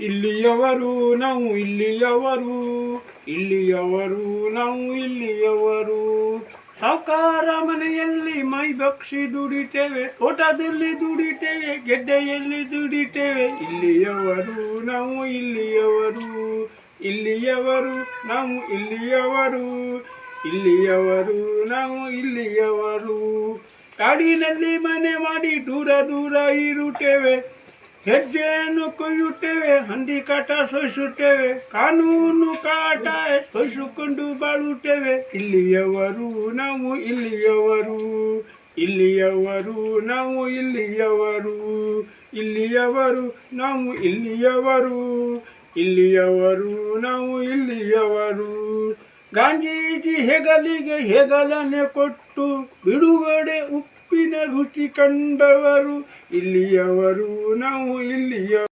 ಇಲ್ಲಿಯವರು ನಾವು ಇಲ್ಲಿಯವರು ಇಲ್ಲಿಯವರು ನಾವು ಇಲ್ಲಿಯವರು. ಸಾಕಾರ ಮನೆಯಲ್ಲಿ ಮೈ ಬಕ್ಷಿ ದುಡಿತೇವೆ, ತೋಟದಲ್ಲಿ ದುಡಿತೇವೆ, ಗೆಡ್ಡೆಯಲ್ಲಿ ದುಡಿತೇವೆ. ಇಲ್ಲಿಯವರು ನಾವು ಇಲ್ಲಿಯವರು ಇಲ್ಲಿಯವರು ನಾವು ಇಲ್ಲಿಯವರು ಇಲ್ಲಿಯವರು ನಾವು ಇಲ್ಲಿಯವರು. ಕಾಡಿನಲ್ಲಿ ಮನೆ ಮಾಡಿ ದೂರ ದೂರ ಇರುತ್ತೇವೆ. ಹೆಜ್ಜೆಯನ್ನು ಕೊಯ್ಯುತ್ತೇವೆ, ಹಂದಿ ಕಾಟ ಸೋಯಿಸುತ್ತೇವೆ ಕಾನೂನು ಕಾಟ ಸೋಯಿಸಿಕೊಂಡು ಬಾಳುತ್ತೇವೆ. ಇಲ್ಲಿಯವರು ನಾವು, ಇಲ್ಲಿಯವರು ಇಲ್ಲಿಯವರು ನಾವು, ಇಲ್ಲಿಯವರು ಇಲ್ಲಿಯವರು ನಾವು, ಇಲ್ಲಿಯವರು ಇಲ್ಲಿಯವರು ನಾವು, ಇಲ್ಲಿಯವರು. ಗಾಂಧೀಜಿ ಹೆಗಲಿಗೆ ಹೆಗಲನೆ ಕೊಟ್ಟು ಬಿಡುಗಡೆ ಉಪ್ಪಿನ ಕಂಡವರು ಇಲ್ಲಿಯವರು ನಾವು ಇಲ್ಲಿಯ